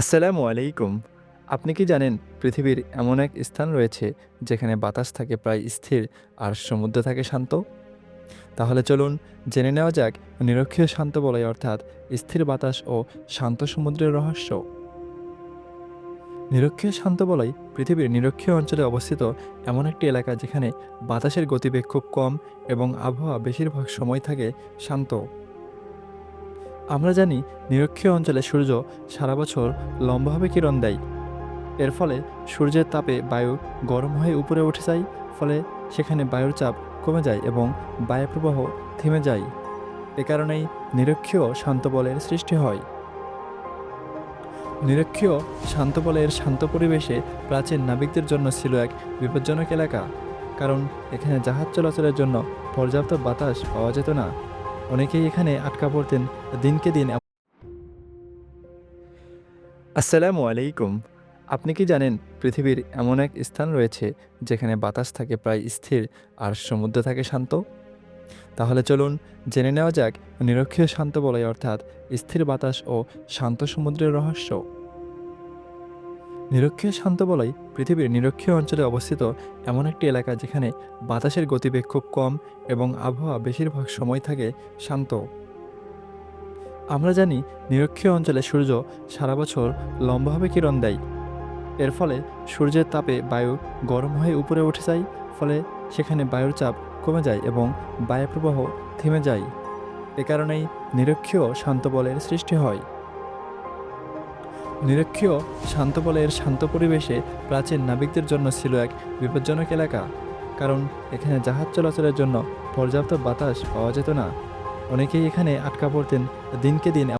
আসসালামু আলাইকুম। আপনি কি জানেন পৃথিবীর এমন এক স্থান রয়েছে যেখানে বাতাস থাকে প্রায় স্থির আর সমুদ্র থাকে শান্ত? তাহলে চলুন জেনে নেওয়া যাক নিরক্ষীয় শান্ত বলয় অর্থাৎ স্থির বাতাস ও শান্ত সমুদ্রের রহস্য। নিরক্ষীয় শান্ত বলয় পৃথিবীর নিরক্ষীয় অঞ্চলে অবস্থিত এমন একটি এলাকা যেখানে বাতাসের গতিবেগ খুব কম এবং আবহাওয়া বেশিরভাগ সময় থাকে শান্ত। আমরা জানি নিরক্ষীয় অঞ্চলে সূর্য সারা বছর লম্বাভাবে কিরণ দেয়। এর ফলে সূর্যের তাপে বায়ু গরম হয়ে উপরে উঠে যায়, ফলে সেখানে বায়ুর চাপ কমে যায় এবং বায়ুপ্রবাহ থেমে যায়। এ কারণেই নিরক্ষীয় শান্ত বলের সৃষ্টি হয়। নিরক্ষীয় শান্ত বলের শান্ত পরিবেশে প্রাচীন নাবিকদের জন্য ছিল এক বিপজ্জনক এলাকা। কারণ এখানে জাহাজ চলাচলের জন্য পর্যাপ্ত বাতাস পাওয়া যেত না। অনেকেই এখানে আটকা পড়তেন দিনকে দিন। আসসালামু আলাইকুম। আপনি কি জানেন, পৃথিবীর এমন এক স্থান রয়েছে যেখানে বাতাস থাকে প্রায় স্থির আর সমুদ্র থাকে শান্ত? তাহলে চলুন জেনে নেওয়া যাক, নিরক্ষীয় শান্ত বলয় অর্থাৎ স্থির বাতাস ও শান্ত সমুদ্রের রহস্য। নিরক্ষীয় শান্ত বলয় পৃথিবীর নিরক্ষীয় অঞ্চলে অবস্থিত এমন একটি এলাকা যেখানে বাতাসের গতিবেগ খুব কম এবং আবহাওয়া বেশিরভাগ সময় থাকে শান্ত। আমরা জানি নিরক্ষীয় অঞ্চলে সূর্য সারা বছর লম্বাভাবে কিরণ দেয়। এর ফলে সূর্যের তাপে বায়ু গরম হয়ে উপরে উঠে যায়, ফলে সেখানে বায়ুর চাপ কমে যায় এবং বায়ুপ্রবাহ থেমে যায়। এ কারণেই নিরক্ষীয় শান্ত বলের সৃষ্টি হয়। নিরক্ষীয় শান্ত এর শান্ত পরিবেশে প্রাচীন নাবিকদের জন্য ছিল এক বিপজ্জনক এলাকা। কারণ এখানে জাহাজ চলাচলের জন্য পর্যাপ্ত বাতাস পাওয়া যেত না। অনেকেই এখানে আটকা পড়তেন দিনকে দিন